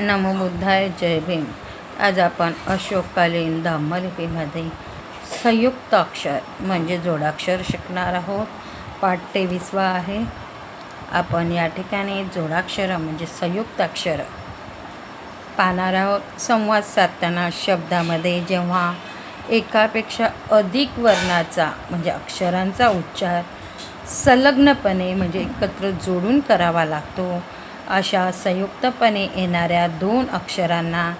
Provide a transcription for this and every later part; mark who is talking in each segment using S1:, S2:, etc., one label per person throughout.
S1: नमो बुद्धाय जय भीम. आज आपण अशोककालीन धम्मलिपीमध्ये संयुक्त अक्षर म्हणजे जोडाक्षर शिकणार आहोत. पाठ तेवीसवा आहे. आपण या ठिकाणी जोडाक्षर म्हणजे संयुक्त अक्षर पाहणार आहोत. संवाद साधताना शब्दामध्ये जेव्हा एकापेक्षा अधिक वर्णाचा म्हणजे अक्षरांचा उच्चार संलग्नपणे म्हणजे एकत्र जोडून करावा लागतो अशा संयुक्तपणे येणाऱ्या दोन अक्षरांना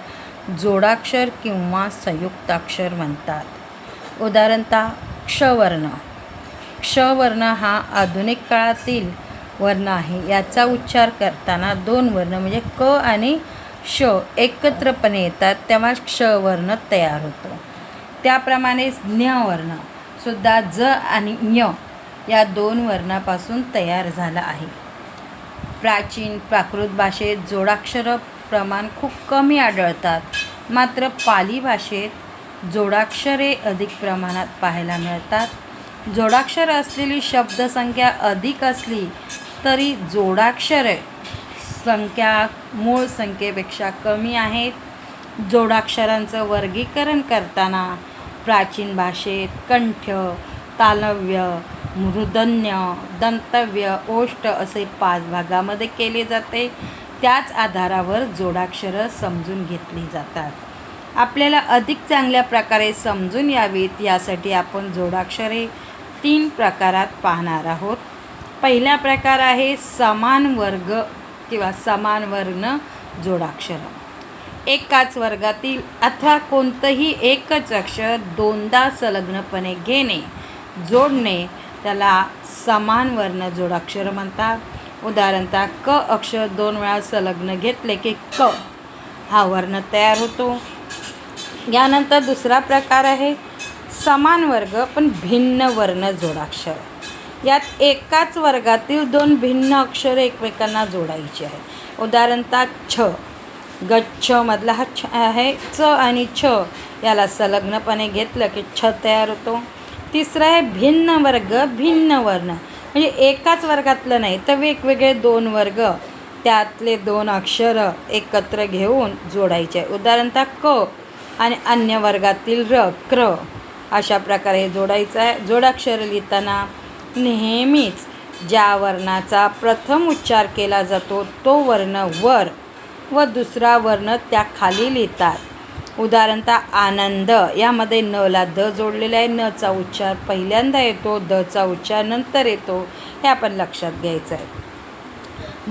S1: जोडाक्षर किंवा संयुक्ताक्षर म्हणतात. उदाहरणतः क्षवर्ण. क्षवर्ण हा आधुनिक काळातील वर्ण आहे. याचा उच्चार करताना दोन वर्ण म्हणजे क आणि श एकत्रपणे येतात तेव्हा क्षवर्ण तयार होतो. त्याप्रमाणेच ज्ञवर्ण सुद्धा ज आणि ञ या दोन वर्णापासून तयार झाला आहे. प्राचीन प्राकृत भाषेत जोडाक्षरं प्रमाण खूप कमी आढळतात. मात्र पाली भाषेत जोडाक्षरे अधिक प्रमाणात पाहायला मिळतात. जोडाक्षर असलेली शब्दसंख्या अधिक असली तरी जोडाक्षरे संख्या मूळ संख्येपेक्षा कमी आहेत. जोडाक्षरांचं वर्गीकरण करताना प्राचीन भाषेत कंठ तालव्य मृदन्य दंतव्य ओष्ट असे पाच भागामध्ये केले जाते. त्याच आधारावर जोडाक्षरं समजून घेतली जातात. आपल्याला अधिक चांगल्या प्रकारे समजून यावीत यासाठी आपण जोडाक्षरे तीन प्रकारात पाहणार आहोत. पहिला प्रकार आहे समान वर्ग किंवा समान वर्ण जोडाक्षर. एकाच वर्गातील अथवा कोणतंही एकच अक्षर दोनदा संलग्नपणे घेणे जोडणे त्याला समान वर्ण जोडाक्षर म्हणतात. उदाहरणतः क अक्षर दोन वेळा संलग्न घेतले की क. हा वर्ण तयार होतो. यानंतर दुसरा प्रकार आहे समान वर्ग पण भिन्न वर्ण जोडाक्षर यात एकाच वर्गातील दोन भिन्न अक्षरे एकमेकांना जोडायची आहे उदाहरणतः छ. गच्छ मधला हा छ आहे. च आणि छ याला संलग्नपणे घेतलं की छ तयार होतो. तिसरं आहे भिन्न वर्ग भिन्न वर्ण. म्हणजे एकाच वर्गातलं नाही तर वेगवेगळे दोन वर्ग. त्यातले दोन अक्षरं एकत्र घेऊन जोडायचे. उदाहरणतः क आणि अन्य वर्गातील र क्र. अशा प्रकारे जोडायचं आहे. जोडाक्षर लिहिताना नेहमीच ज्या वर्णाचा प्रथम उच्चार केला जातो तो वर्ण वर व दुसरा वर्ण त्या खाली लिहितात. उदाहरणतः आनंद. यामध्ये नला द जोडलेला आहे. नचा उच्चार पहिल्यांदा येतो. दचा उच्चार नंतर येतो. हे आपण लक्षात घ्यायचं आहे.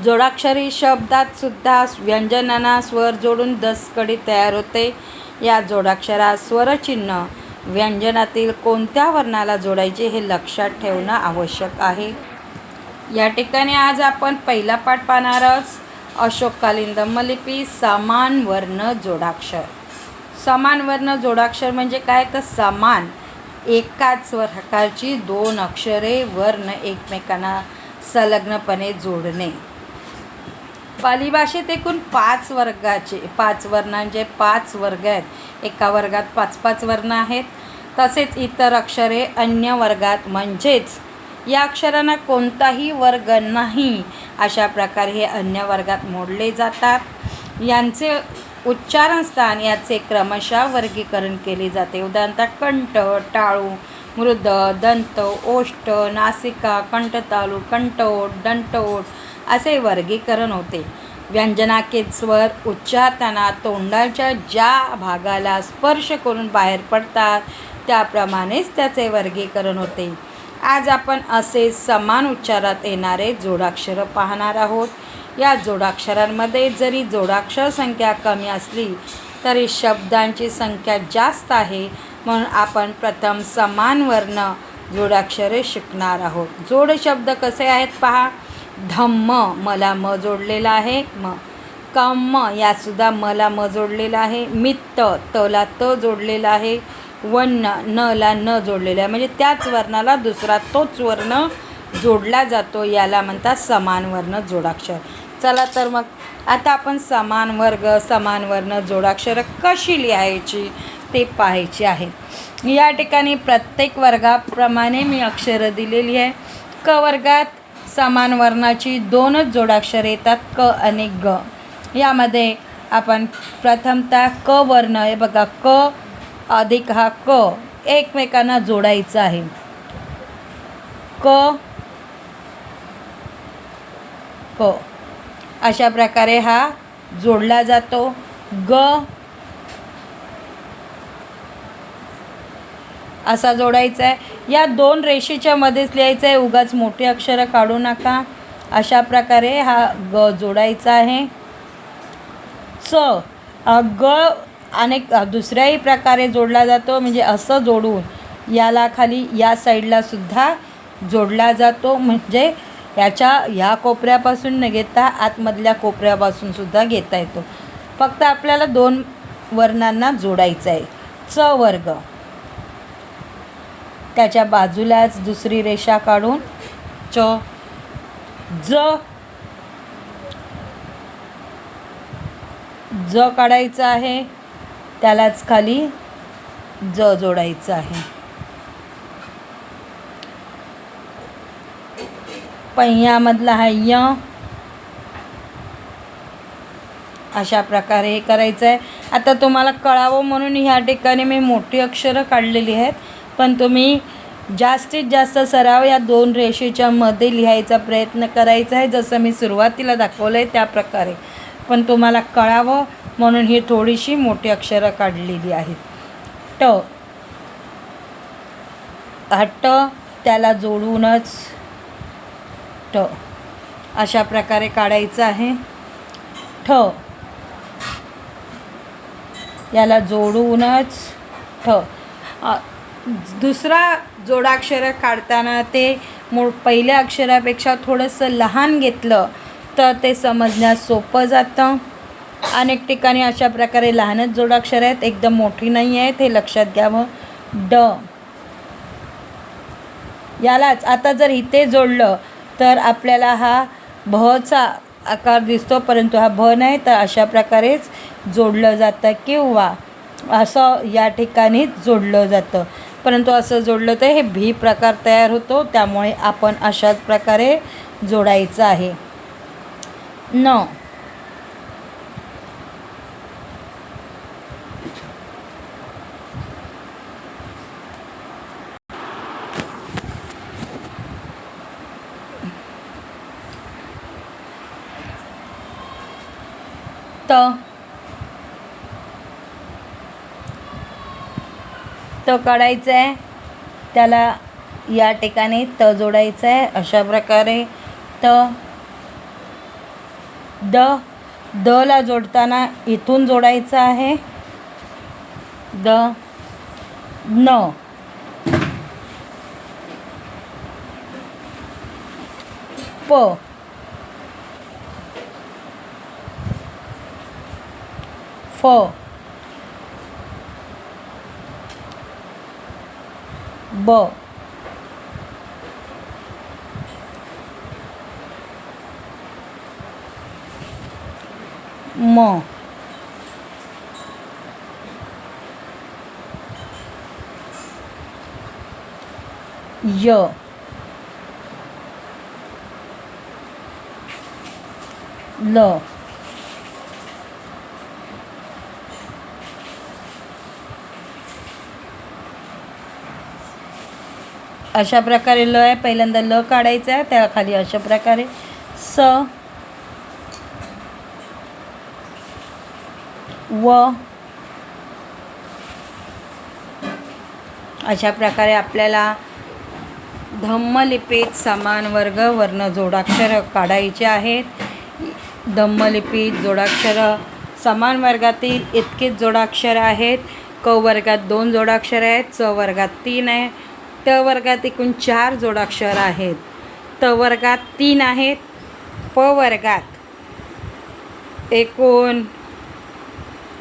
S1: जोडाक्षरी शब्दात सुद्धा व्यंजनांना स्वर जोडून दसकडी तयार होते. या जोडाक्षरात स्वरचिन्ह व्यंजनातील कोणत्या वर्णाला जोडायचे हे लक्षात ठेवणं आवश्यक आहे. या ठिकाणी आज आपण पहिला पाठ पाहणार आहोत. अशोककालीन दम्मलिपी समान वर्ण जोडाक्षर. समान वर्ण जोडाक्षर म्हणजे काय? तर समान. एकाच प्रकारची दोन अक्षरे वर्ण एकमेकांना संलग्नपणे जोडणे. पाली भाषेत एकूण पाच वर्गाचे पाच वर्णांचे म्हणजे पाच वर्ग आहेत. एका वर्गात पाच पाच वर्ण आहेत. तसेच इतर अक्षरे अन्य वर्गात म्हणजेच या अक्षरांना कोणताही वर्ग नाही अशा प्रकारे हे अन्य वर्गात मोडले जातात. यांचे उच्चारण स्थान याचे क्रमशः वर्गीकरण केले जाते. उदाहरणतः कंठ टाळू मृद दंत ओष्ट नासिका कंठतालू कंठोट दंटोट असे वर्गीकरण होते. व्यंजनाके स्वर उच्चारताना तोंडाच्या ज्या भागाला स्पर्श करून बाहेर पडतात त्याप्रमाणेच त्याचे वर्गीकरण होते. आज आपण असे समान उच्चारात येणारे जोडाक्षरं पाहणार आहोत. या जोडाक्षरांमध्ये जरी जोडाक्षर संख्या कमी असली तरी शब्दांची संख्या जास्त आहे म्हणून आपण प्रथम समान वर्ण जोडाक्षरे शिकणार आहोत. जोड शब्द कसे आहेत पहा. धम्म मला म जोडलेला आहे म. कम्म यासुद्धा मला म जोडलेला आहे. मित्त तला त जोडलेला आहे. वन्न नला न जोडलेला आहे. म्हणजे त्याच वर्णाला दुसरा तोच वर्ण जोडला जातो याला म्हणतात समान वर्ण जोडाक्षर. चला तर मग आता आपण समान वर्ग समान वर्ण जोडाक्षरं कशी लिहायची ते पाहायची आहेत या ठिकाणी प्रत्येक वर्गाप्रमाणे मी अक्षरं दिलेली आहे. क वर्गात समान वर्णाची दोनच जोडाक्षरं येतात क आणि ग. यामध्ये आपण प्रथमतः क वर्ण हे बघा क अधिक हा क एकमेकांना जोडायचा आहे. क क. अशा प्रकारे हा जोडला जातो. ग. असा जोडायचा आहे या दोन रेषेच्या मध्येच लिहायचं आहे उगाच मोठी अक्षरं काढू नका. अशा प्रकारे हा ग जोडायचा आहे. च ग अनेक दुसऱ्याही प्रकारे जोडला जातो म्हणजे असं जोडून याला खाली या साईडला सुद्धा जोडला जातो. म्हणजे याच्या ह्या कोपऱ्यापासून न घेता आतमधल्या कोपऱ्यापासून सुद्धा घेता येतो. फक्त आपल्याला दोन वर्णांना जोडायचं आहे. च वर्ग. त्याच्या बाजूलाच दुसरी रेषा काढून च ज ज काढायचं आहे. त्यालाच खाली ज जोडायचं आहे. पहियामधला हा य. अशा प्रकारे हे करायचं आहे आता तुम्हाला कळावं म्हणून ह्या ठिकाणी मी मोठी अक्षरं काढलेली आहेत. पण तुम्ही जास्तीत जास्त सराव या दोन रेषेच्या मध्ये लिहायचा प्रयत्न करायचा आहे. जसं मी सुरुवातीला दाखवलं आहे त्या प्रकारे. पण तुम्हाला कळावं म्हणून ही थोडीशी मोठी अक्षरं काढलेली आहेत. ट. हा ट त्याला जोडूनच ट अशा प्रकारे काढायचं आहे. ठ. याला जोडूनच ठ. दुसरा जोडाक्षर काढताना ते मूळ पहिल्या अक्षरापेक्षा थोडंसं लहान घेतलं तर ते समजण्यास सोपं जातं. अनेक ठिकाणी अशा प्रकारे लहानच जोडाक्षर आहेत. एकदम मोठी नाही आहेत हे लक्षात घ्यावं. ड. यालाच आता जर इथे जोडलं तर आपल्याला हा भचा आकार दिसतो परंतु हा भ नाही तर अशा प्रकारेच जोडलं जातं किंवा असं या ठिकाणीच जोडलं जातं. परंतु असं जोडलं तर हे भी प्रकार तयार होतो त्यामुळे आपण अशाच प्रकारे जोडायचं आहे. न त त काढायचं आहे त्याला या ठिकाणी त जोडायचं आहे अशा प्रकारे त द द ला जोडताना इथून जोडायचं आहे. द न. प. फ ब म य ल अशा प्रकारे ल आहे. पहिल्यांदा ल काढायचं आहे. त्या खाली अशा प्रकारे स व अशा प्रकारे आपल्याला धम्मलिपीत समान वर्ग वर्ण जोडाक्षर काढायचे आहेत. धम्मलिपीत जोडाक्षर समान वर्गातील इतकेच जोडाक्षर आहेत. क वर्गात दोन जोडाक्षर आहेत. च वर्गात तीन आहे. त वर्गात एकूण चार जोडाक्षर आहेत. त वर्गात तीन आहेत. प वर्गात एकूण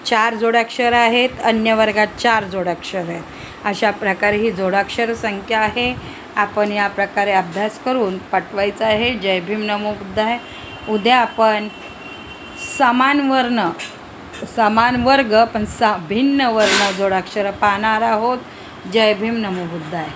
S1: चार जोडाक्षर आहेत. अन्य वर्गात चार जोडाक्षर आहेत. अशा प्रकारे ही जोडाक्षर संख्या आहे. आपण या प्रकारे अभ्यास करून पाठवायचा आहे. जय भीम नमो बुद्धाय. उद्या आपण समान वर्ण समान वर्ग पण सा भिन्न वर्ण जोडाक्षर पाहणार आहोत. जय भीम नमो बुद्धाय.